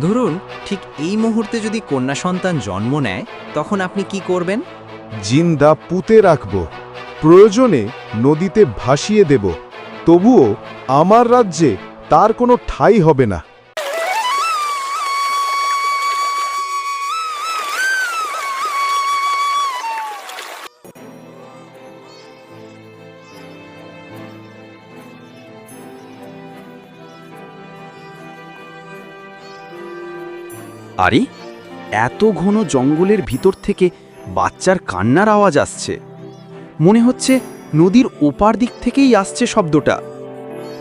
ধরুন, ঠিক এই মুহূর্তে যদি কন্যা সন্তান জন্ম নেয়, তখন আপনি কি করবেন? জিন্দা পুঁতে রাখব। প্রয়োজনে নদীতে ভাসিয়ে দেব। তবুও আমার রাজ্যে তার কোনো ঠাই হবে না। আরে, এত ঘন জঙ্গলের ভিতর থেকে বাচ্চার কান্নার আওয়াজ আসছে। মনে হচ্ছে নদীর ওপার দিক থেকেই আসছে শব্দটা।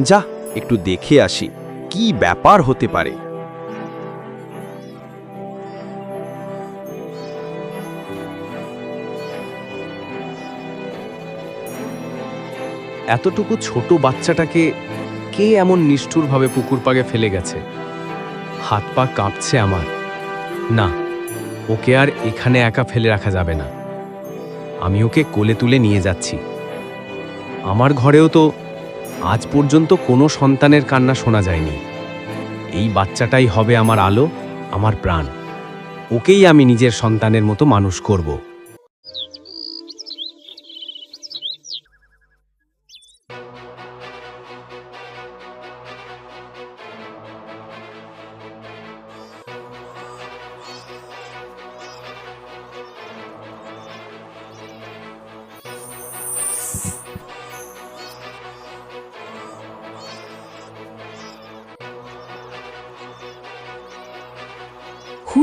যা, একটু দেখে আসি, কি ব্যাপার হতে পারে। এতটুকু ছোট বাচ্চাটাকে কে এমন নিষ্ঠুরভাবে পুকুর পাগে ফেলে গেছে? হাত পা কাঁপছে আমার। না, ওকে আর এখানে একা ফেলে রাখা যাবে না। আমি ওকে কোলে তুলে নিয়ে যাচ্ছি। আমার ঘরেও তো আজ পর্যন্ত কোনো সন্তানের কান্না শোনা যায়নি। এই বাচ্চাটাই হবে আমার আলো, আমার প্রাণ। ওকেই আমি নিজের সন্তানের মতো মানুষ করব।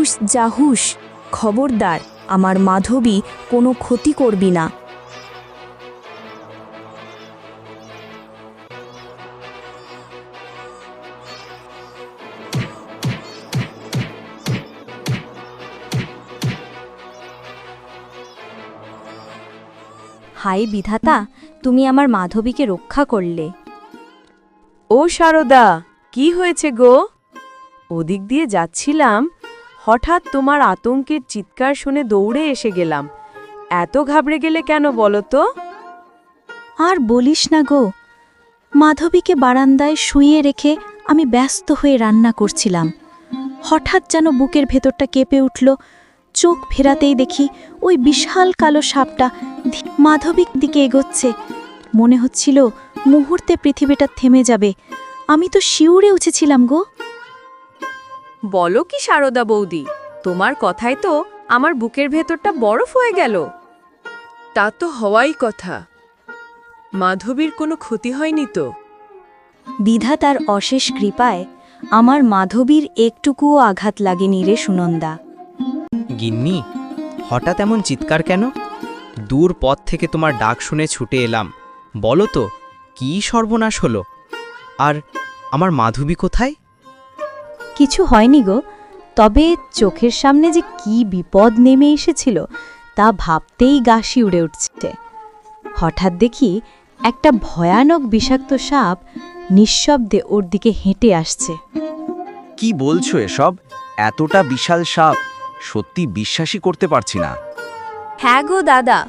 হুশ যা হুশ, খবরদার, আমার মাধবী কোনো ক্ষতি করবি না। হাই বিধাতা, তুমি আমার মাধবীকে রক্ষা করলে। ও সারদা, কি হয়েছে গো? ওদিক দিয়ে যাচ্ছিলাম হঠাৎ তোমার আতঙ্কের চিৎকার শুনে দৌড়ে এসে গেলাম। এত ঘাবড়ে গেলে কেন বলো তো? আর বলিস না গো। মাধবীকে বারান্দায় শুইয়ে রেখে আমি ব্যস্ত হয়ে রান্না করছিলাম। হঠাৎ যেন বুকের ভেতরটা কেঁপে উঠল। চোখ ফেরাতেই দেখি ওই বিশাল কালো সাপটা মাধবিক দিকে এগোচ্ছে। মনে হচ্ছিল মুহূর্তে পৃথিবীটা থেমে যাবে। আমি তো শিউরে উঠেছিলাম গো। বলো কি সারদা বৌদি? তোমার কথাই তো আমার বুকের ভেতরটা বরফ হয়ে গেল। তা তো হওয়াই কথা। মাধবীর কোনো ক্ষতি হয়নি তো? বিধাতার অশেষ কৃপায় আমার মাধবীর একটুকুও আঘাত লাগেনি রে সুনন্দা। গিন্নি হঠাৎ এমন চিৎকার কেন? দূর পথ থেকে তোমার ডাক শুনে ছুটে এলাম। বলো তো কি সর্বনাশ হলো? আর আমার মাধবী কোথায়? কিছু হয়নি গো। তবে চোখের সামনে যে কি বিপদ নেমে এসেছিল তা ভাবতেই গাছি উড়ে উঠছে। হঠাৎ দেখি একটা ভয়ানক বিষাক্ত সাপ নিঃশব্দে ওর দিকে হেঁটে আসছে। কি বলছো এসব? এতটা বিশাল সাপ সত্যি বিশ্বাসই করতে পারছি না। হ্যাঁ গো দাদা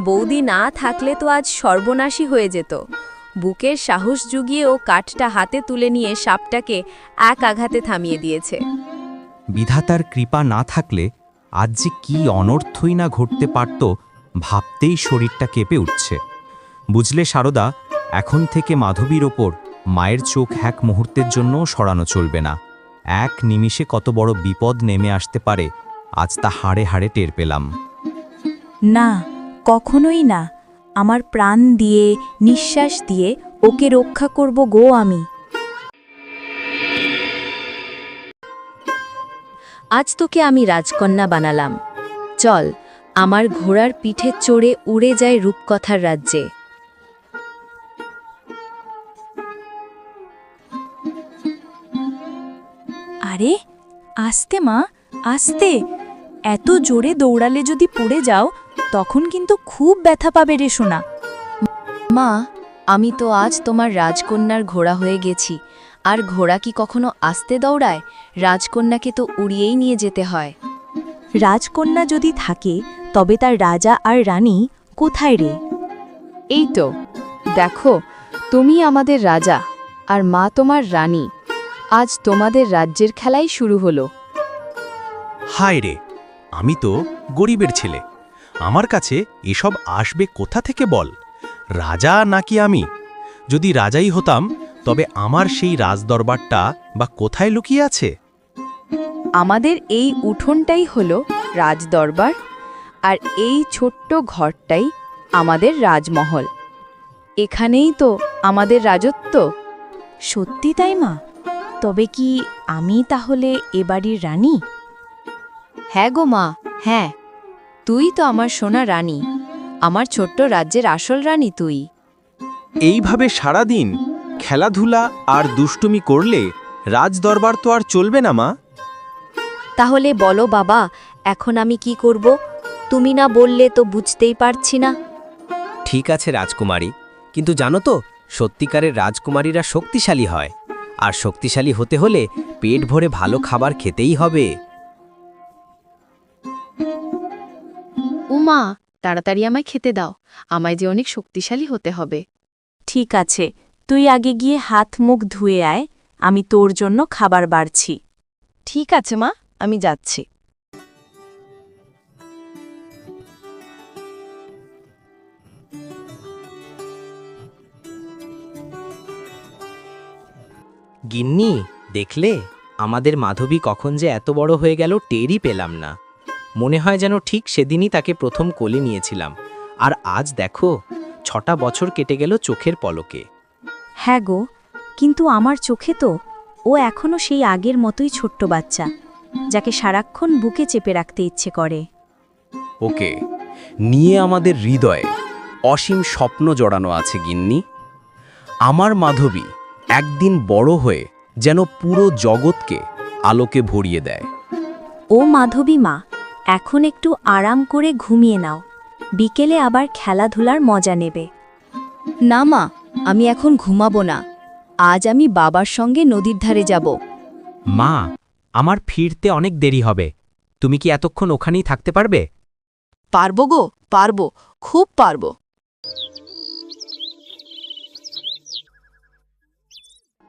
বৌদি না থাকলে তো আজ সর্বনাশী হয়ে যেত। বুকের সাহস জুগিয়ে ও কাঠটা হাতে তুলে নিয়ে সাপটাকে এক আঘাতে থামিয়ে দিয়েছে। বিধাতার কৃপা না থাকলে আজ যে কি অনর্থই না ঘটতে পারত ভাবতেই শরীরটা কেঁপে উঠছে। বুঝলে সারদা এখন থেকে মাধবীর ওপর মায়ের চোখ এক মুহূর্তের জন্য সরানো চলবে না। এক নিমিষে কত বড় বিপদ নেমে আসতে পারে আজ তা হাড়ে হাড়ে টের পেলাম। না কখনোই না। আমার প্রাণ দিয়ে, নিঃশ্বাস দিয়ে ওকে রক্ষা করব গো আমি। আজ তোকে আমি রাজকন্যা বানালাম। চল, আমার ঘোড়ার পিঠে চড়ে উড়ে যায় রূপকথার রাজ্যে। আরে, আস্তে মা, আস্তে। এত জোরে দৌড়ালে যদি পড়ে যাও তখন কিন্তু খুব ব্যথা পাবে রে সোনা। মা আমি তো আজ তোমার রাজকন্যার ঘোড়া হয়ে গেছি। আর ঘোড়া কি কখনো আসতে দৌড়ায়? রাজকন্যাকে তো উড়িয়েই নিয়ে যেতে হয়। রাজকন্যা যদি থাকে তবে তার রাজা আর রানী কোথায় রে? এই তো দেখো তুমি আমাদের রাজা আর মা তোমার রানী। আজ তোমাদের রাজ্যের খেলাই শুরু হলো। হায় রে আমি তো গরিবের ছেলে। আমার কাছে এসব আসবে কোথা থেকে বল? রাজা নাকি আমি? যদি রাজাই হতাম তবে আমার সেই রাজদরবারটা বা কোথায় লুকিয়ে আছে? আমাদের এই উঠোনটাই হলো রাজদরবার আর এই ছোট্ট ঘরটাই আমাদের রাজমহল। এখানেই তো আমাদের রাজত্ব। সত্যি তাই মা। তবে কি আমি তাহলে এ বাড়ির রানী? হ্যাঁ গো মা হ্যাঁ। তুই তো আমার সোনা রানী আমার ছোট্ট রাজ্যের আসল রানী তুই। এইভাবে সারাদিন খেলাধুলা আর দুষ্টুমি করলে রাজদরবার তো আর চলবে না মা। তাহলে বলো বাবা এখন আমি কি করব? তুমি না বললে তো বুঝতেই পারছি না। ঠিক আছে রাজকুমারী কিন্তু জানো তো সত্যিকারের রাজকুমারীরা শক্তিশালী হয়। আর শক্তিশালী হতে হলে পেট ভরে ভালো খাবার খেতেই হবে। উমা তাড়াতাড়ি আমায় খেতে দাও। আমায় যে অনেক শক্তিশালী হতে হবে। ঠিক আছে তুই আগে গিয়ে হাত মুখ ধুয়ে আয় আমি তোর জন্য খাবার বাড়ছি। ঠিক আছে মা আমি যাচ্ছি। গিন্নি দেখলে? আমাদের মাধবী কখন যে এত বড় হয়ে গেল টেরই পেলাম না। মনে হয় যেন ঠিক সেদিনই তাকে প্রথম কোলে নিয়েছিলাম। আর আজ দেখো ছটা বছর কেটে গেল চোখের পলকে। হ্যাঁ গো কিন্তু আমার চোখে তো ও এখনও সেই আগের মতোই ছোট্ট বাচ্চা যাকে সারাক্ষণ বুকে চেপে রাখতে ইচ্ছে করে। ওকে নিয়ে আমাদের হৃদয়ে অসীম স্বপ্ন জড়ানো আছে গিন্নি। আমার মাধবী একদিন বড় হয়ে যেন পুরো জগৎকে আলোকে ভরিয়ে দেয়। ও মাধবী মা এখন একটু আরাম করে ঘুমিয়ে নাও। বিকেলে আবার খেলাধুলার মজা নেবে। না মা আমি এখন ঘুমাবো না। আজ আমি বাবার সঙ্গে নদীর ধারে যাব। মা আমার ফিরতে অনেক দেরি হবে। তুমি কি এতক্ষণ ওখানেই থাকতে পারবে? পারব গো পারব খুব পারব।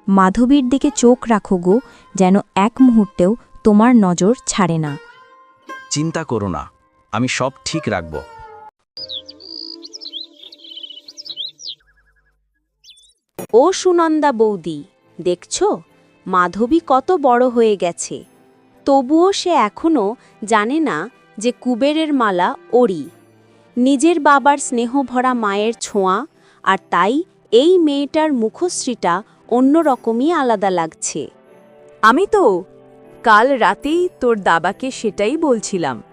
মাধবীর দিকে চোখ রাখো গো যেন এক মুহূর্তেও তোমার নজর ছাড়ে না। চিন্তা করো না, আমি সব ঠিক রাখব। ও সুনন্দা বৌদি, দেখছ? মাধবী কত বড় হয়ে গেছে। তবুও সে এখনও জানে না যে কুবেরের মালা ওরি নিজের বাবার স্নেহভরা মায়ের ছোঁয়া, আর তাই এই মেয়েটার মুখশ্রীটা অন্যরকমই আলাদা লাগছে। আমি তো কাল রাতেই তোর দাবাকে সেটাই বলছিলাম।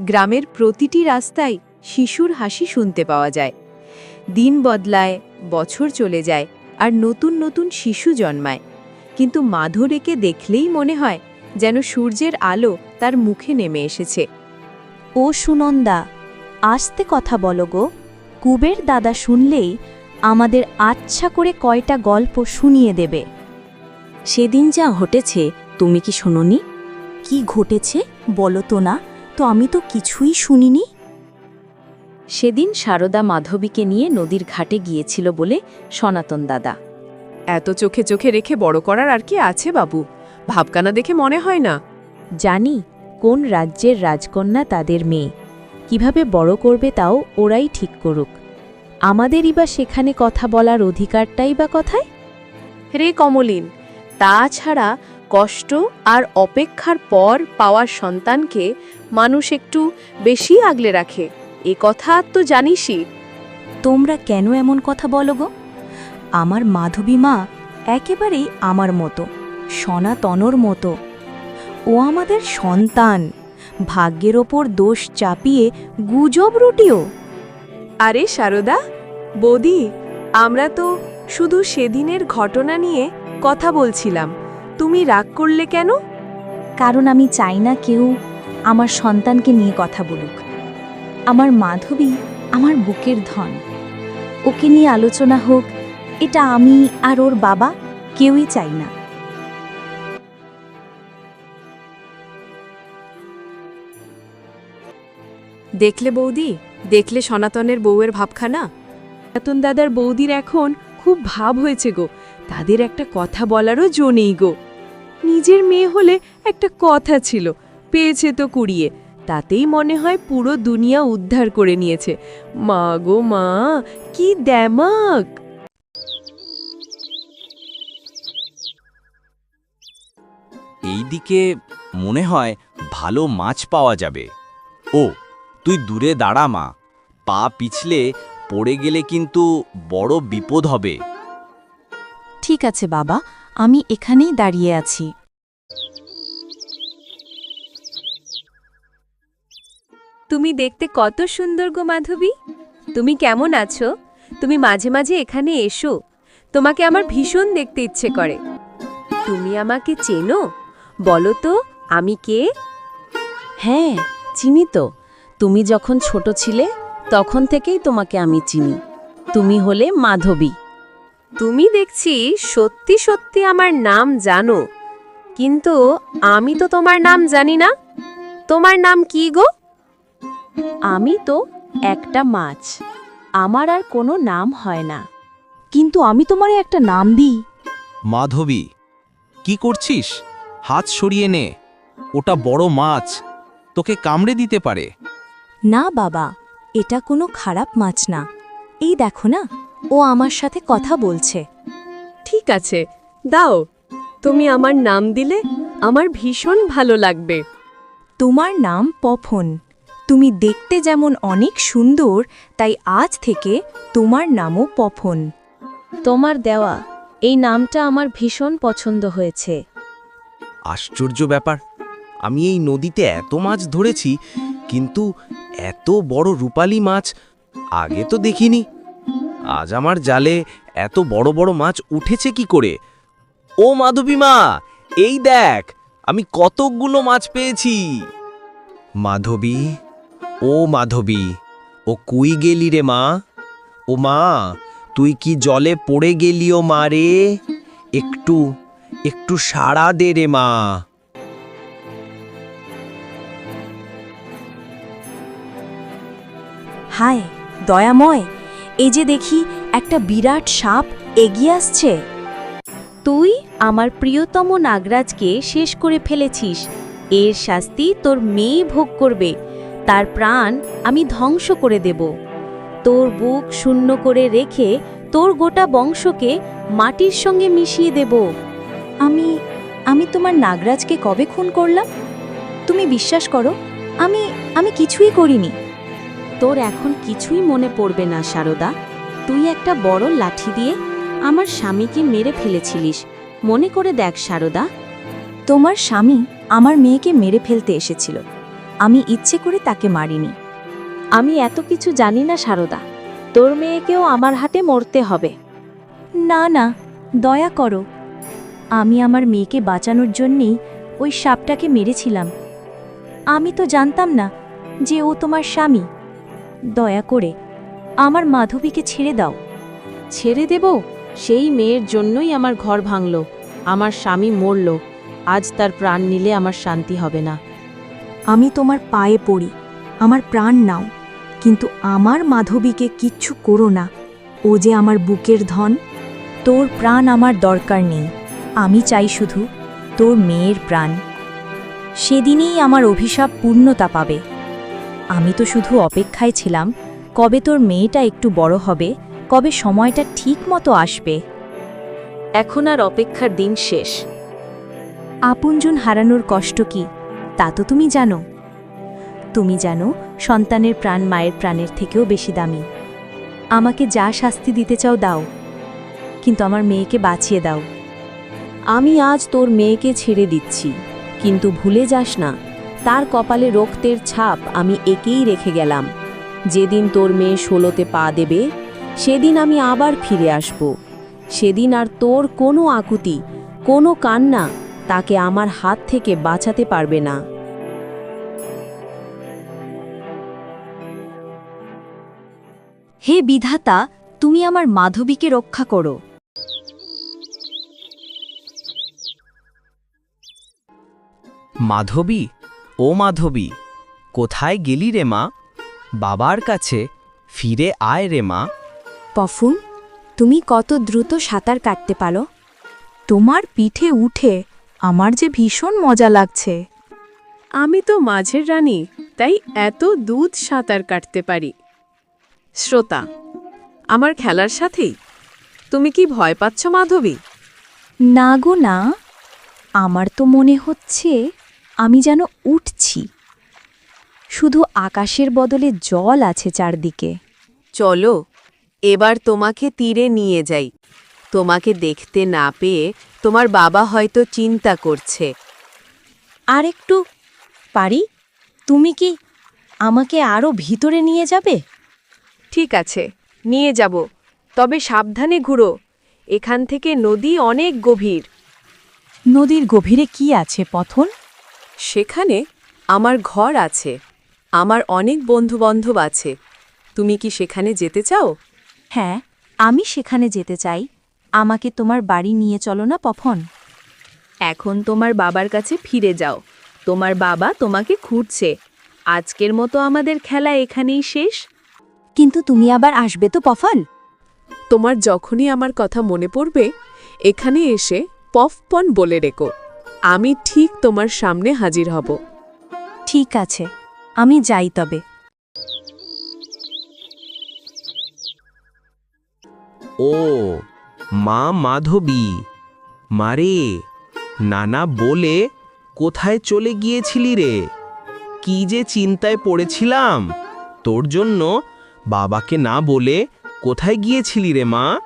গ্রামের প্রতিটি রাস্তায় শিশুর হাসি শুনতে পাওয়া যায়। দিন বদলায় বছর চলে যায় আর নতুন নতুন শিশু জন্মায়। কিন্তু মাধুরীকে দেখলেই মনে হয় যেন সূর্যের আলো তার মুখে নেমে এসেছে। ও সুনন্দা আসতে কথা বলো গো। কুবের দাদা শুনলেই আমাদের আচ্ছা করে কয়টা গল্প শুনিয়ে দেবে। সেদিন যা ঘটেছে তুমি কি শোনোনি? কি ঘটেছে বলো তো না তো আমি তো কিছুই শুনিনি। সেদিন সারদা মাধবীকে নিয়ে নদীর ঘাটে গিয়েছিল বলে সনাতন দাদা। এত চোখে চোখে রেখে বড় করার আর কি আছে বাবু? ভাবকানা দেখে মনে হয় না? জানি কোন রাজ্যের রাজকন্যা তাদের মেয়ে। কীভাবে বড় করবে তাও ওরাই ঠিক করুক। আমাদেরই বা সেখানে কথা বলার অধিকারটাই বা কথায়? রে কমলিন তাছাড়া কষ্ট আর অপেক্ষার পর পাওয়ার সন্তানকে মানুষ একটু বেশি আগলে রাখে। এ কথা তো জানিসই। তোমরা কেন এমন কথা বলো গো? আমার মাধবী মা একেবারেই আমার মতো সনাতনর মতো। ও আমাদের সন্তান ভাগ্যের ওপর দোষ চাপিয়ে গুজব রুটিও। আরে সারদা বৌদি আমরা তো শুধু সেদিনের ঘটনা নিয়ে কথা বলছিলাম। তুমি রাগ করলে কেন? কারণ আমি চাই না কেউ আমার সন্তানকে নিয়ে কথা বলুক। আমার মাধবী আমার বুকের ধন। ওকে নিয়ে আলোচনা হোক এটা আমি আর ওর বাবা কেউই চাই না। দেখলে বৌদি দেখলে সনাতনের বউয়ের ভাবখানা? সনাতন দাদার বৌদির এখন খুব ভাব হয়েছে গো। তাদের একটা কথা বলারও জো নেই গো। নিজের মেয়ে হলে একটা কথা ছিল পেয়েছে তো কুড়িয়ে। তাতেই মনে হয় পুরো দুনিয়া উদ্ধার করে নিয়েছে। মা গো মা কি দ্যামাক! এইদিকে মনে হয় ভালো মাছ পাওয়া যাবে। ও তুই দূরে দাঁড়া মা। পা পিছলে পড়ে গেলে কিন্তু বড় বিপদ হবে। ঠিক আছে বাবা আমি এখানেই দাঁড়িয়ে আছি। তুমি দেখতে কত সুন্দর গো মাধবী। তুমি কেমন আছো? তুমি মাঝে মাঝে এখানে এসো। তোমাকে আমার ভীষণ দেখতে ইচ্ছে করে। তুমি আমাকে চেনো? বলো তো আমি কে? হ্যাঁ চিনি তো। তুমি যখন ছোট ছিলে তখন থেকেই তোমাকে আমি চিনি। তুমি হলে মাধবী। তুমি দেখছি সত্যি সত্যি আমার নাম জানো। কিন্তু আমি তো তোমার নাম জানি না। তোমার নাম কি গো? আমি তো একটা মাছ। আমার আর কোনো নাম হয় না। কিন্তু আমি তোমারে একটা নাম দিই। মাধবী কি করছিস? হাত সরিয়ে নে। ওটা বড় মাছ। তোকে কামড়ে দিতে পারে। না বাবা এটা কোনো খারাপ মাছ না। এই দেখো না। ও আমার সাথে কথা বলছে। ঠিক আছে দাও। তুমি আমার নাম দিলে আমার ভীষণ ভালো লাগবে। তোমার নাম পফন। তুমি দেখতে যেমন অনেক সুন্দর তাই আজ থেকে তোমার নামও পফন। তোমার দেওয়া এই নামটা আমার ভীষণ পছন্দ হয়েছে। আশ্চর্য ব্যাপার আমি এই নদীতে এত মাছ ধরেছি কিন্তু এত বড় রূপালী মাছ আগে তো দেখিনি। আজ আমার জালে এত বড় বড় মাছ উঠেছে কি করে? ও মাধবী মা, এই দেখ, আমি কতকগুলো মাছ পেয়েছি। মাধবী, ও মাধবী, ও কুই গেলি রে মা? ও মা, তুই কি জলে পড়ে গেলিও মা রে? একটু একটু সাড়া দে রে মা। হায়, দয়াময় এই যে দেখি, একটা বিরাট সাপ এগিয়ে আসছে। তুই আমার প্রিয়তম নাগরাজকে শেষ করে ফেলেছিস। এর শাস্তি তোর মেয়ে ভোগ করবে। তার প্রাণ আমি ধ্বংস করে দেব। তোর বুক শূন্য করে রেখে তোর গোটা বংশকে মাটির সঙ্গে মিশিয়ে দেব। আমি আমি তোমার নাগরাজকে কবে খুন করলাম? তুমি বিশ্বাস করো, আমি আমি কিছুই করিনি। তোর এখন কিছুই মনে পড়বে না সারদা। তুই একটা বড় লাঠি দিয়ে আমার স্বামীকে মেরে ফেলেছিলিস। মনে করে দেখ সারদা। তোমার স্বামী আমার মেয়েকে মেরে ফেলতে এসেছিল। আমি ইচ্ছে করে তাকে মারিনি। আমি এত কিছু জানি না সারদা। তোর মেয়েকেও আমার হাতে মরতে হবে। না না দয়া করো। আমি আমার মেয়েকে বাঁচানোর জন্যেই ওই সাপটাকে মেরেছিলাম। আমি তো জানতাম না যে ও তোমার স্বামী। দয়া করে আমার মাধবীকে ছেড়ে দাও। ছেড়ে দেব? সেই মেয়ের জন্যই আমার ঘর ভাঙল আমার স্বামী মরল আজ তার প্রাণ নিলে আমার শান্তি হবে না। আমি তোমার পায়ে পড়ি আমার প্রাণ নাও কিন্তু আমার মাধবীকে কিচ্ছু করো না ও যে আমার বুকের ধন তোর প্রাণ আমার দরকার নেই আমি চাই শুধু তোর মেয়ের প্রাণ। সেদিনেই আমার অভিশাপ পূর্ণতা পাবে। আমি তো শুধু অপেক্ষায় ছিলাম, কবে তোর মেয়েটা একটু বড় হবে, কবে সময়টা ঠিক মতো আসবে। এখন আর অপেক্ষার দিন শেষ। আপনজন হারানোর কষ্ট কি, তা তো তুমি জানো। তুমি জানো, সন্তানের প্রাণ মায়ের প্রাণের থেকেও বেশি দামি। আমাকে যা শাস্তি দিতে চাও দাও, কিন্তু আমার মেয়েকে বাঁচিয়ে দাও। আমি আজ তোর মেয়েকে ছেড়ে দিচ্ছি, কিন্তু ভুলে যাস না। তার কপালে রক্তের ছাপ আমি একেই রেখে গেলাম। যেদিন তোর মেয়ে ষোলোতে পা দেবে, সেদিন আমি আবার ফিরে আসব। সেদিন আর তোর কোনো আকুতি, কোনো কান্না তাকে আমার হাত থেকে বাঁচাতে পারবে না। হে বিধাতা, তুমি আমার মাধবীকে রক্ষা করো। মাধবী ও মাধবী কোথায় গেলি রে মা? বাবার কাছে ফিরে আয় রে মা। পফুন তুমি কত দ্রুত সাঁতার কাটতে পারো। তোমার পিঠে উঠে আমার যে ভীষণ মজা লাগছে। আমি তো মাঝের রানী তাই এত দুধ সাঁতার কাটতে পারি। শ্রোতা আমার খেলার সাথেই তুমি কি ভয় পাচ্ছ মাধবী? না গো না আমার তো মনে হচ্ছে আমি যেন উঠছি। শুধু আকাশের বদলে জল আছে চারদিকে। চলো এবার তোমাকে তীরে নিয়ে যাই। তোমাকে দেখতে না পেয়ে তোমার বাবা হয়তো চিন্তা করছে। আর একটু পারি? তুমি কি আমাকে আরও ভিতরে নিয়ে যাবে? ঠিক আছে নিয়ে যাব। তবে সাবধানে ঘুরো। এখান থেকে নদী অনেক গভীর। নদীর গভীরে কি আছে পথন সেখানে আমার ঘর আছে আমার অনেক বন্ধুবান্ধব আছে। তুমি কি সেখানে যেতে চাও? হ্যাঁ আমি সেখানে যেতে চাই। আমাকে তোমার বাড়ি নিয়ে চলো না পফন এখন তোমার বাবার কাছে ফিরে যাও। তোমার বাবা তোমাকে খুঁজছে আজকের মতো আমাদের খেলা এখানেই শেষ। কিন্তু তুমি আবার আসবে তো পফন তোমার যখনই আমার কথা মনে পড়বে এখানে এসে পফপন বলে রেখো। আমি ঠিক তোমার সামনে হাজির হব। ঠিক আছে আমি যাই তবে। ও মা মাধবী মারে নানা বলে কোথায় চলে গিয়েছিলি রে? কি যে চিন্তায় পড়েছিলাম। তোর জন্য বাবাকে না বলে কোথায় গিয়েছিলি রে মা?